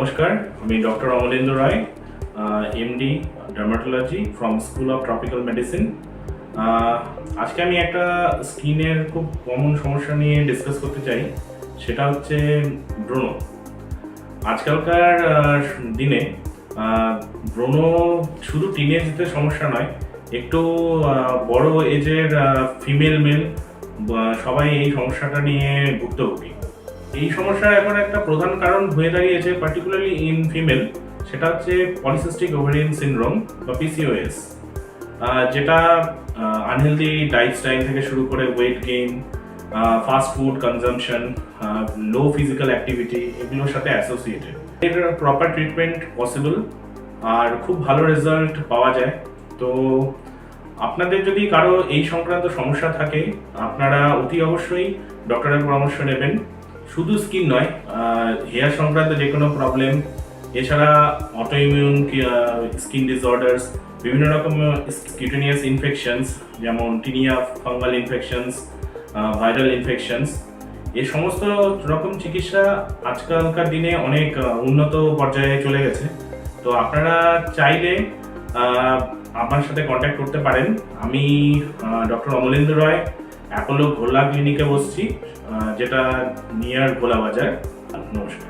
নমস্কার, আমি doctor Amalendu Roy MD dermatology from school of tropical medicine আজকে আমি একটা স্কিনের খুব কমন সমস্যা নিয়ে ডিসকাস করতে চাই, সেটা হচ্ছে ব্রণ। আজকালকার দিনে ব্রণ শুধু টিনেজদের সমস্যা নয়, একটু বড় এজের ফিমেল মেল সবাই এই সমস্যাটা নিয়ে ভুক্তভোগী। এই সমস্যার এখন একটা প্রধান কারণ হয়ে দাঁড়িয়েছে পার্টিকুলারলি ইন ফিমেল সেটা হচ্ছে পলিসিস্টিক ওভারিয়ান সিনড্রোম বা পিসিওএস যেটা আনহেলদি ডাইট স্টাইল থেকে শুরু করে weight gain fast food consumption low physical activity এগুলোর সাথে অ্যাসোসিয়েটেড এর প্রপার ট্রিটমেন্ট পসিবল আর খুব ভালো রেজাল্ট পাওয়া যায়। তো আপনাদের যদি কারও এই সংক্রান্ত সমস্যা থাকে, আপনারা অতি অবশ্যই ডক্টরের পরামর্শ নেবেন। শুধু স্কিন নয় হেয়ার সংক্রান্ত যে কোনো প্রবলেম এছাড়া অটো অটোইমিউন স্কিন ডিসঅর্ডার্স বিভিন্ন রকম কিউটেনিয়াস ইনফেকশনস যেমন tinea fungal infections viral infections এই সমস্ত রকম চিকিৎসা আজকালকার দিনে অনেক উন্নত পর্যায়ে চলে গেছে। তো আপনারা চাইলে আমার সাথে কন্ট্যাক্ট করতে পারেন। আমি ডক্টর অমলেন্দু রয় অ্যাপোলো ঘোলা ক্লিনিকে বসছি যেটা নিয়ার ভোলা বাজার নমস্কার।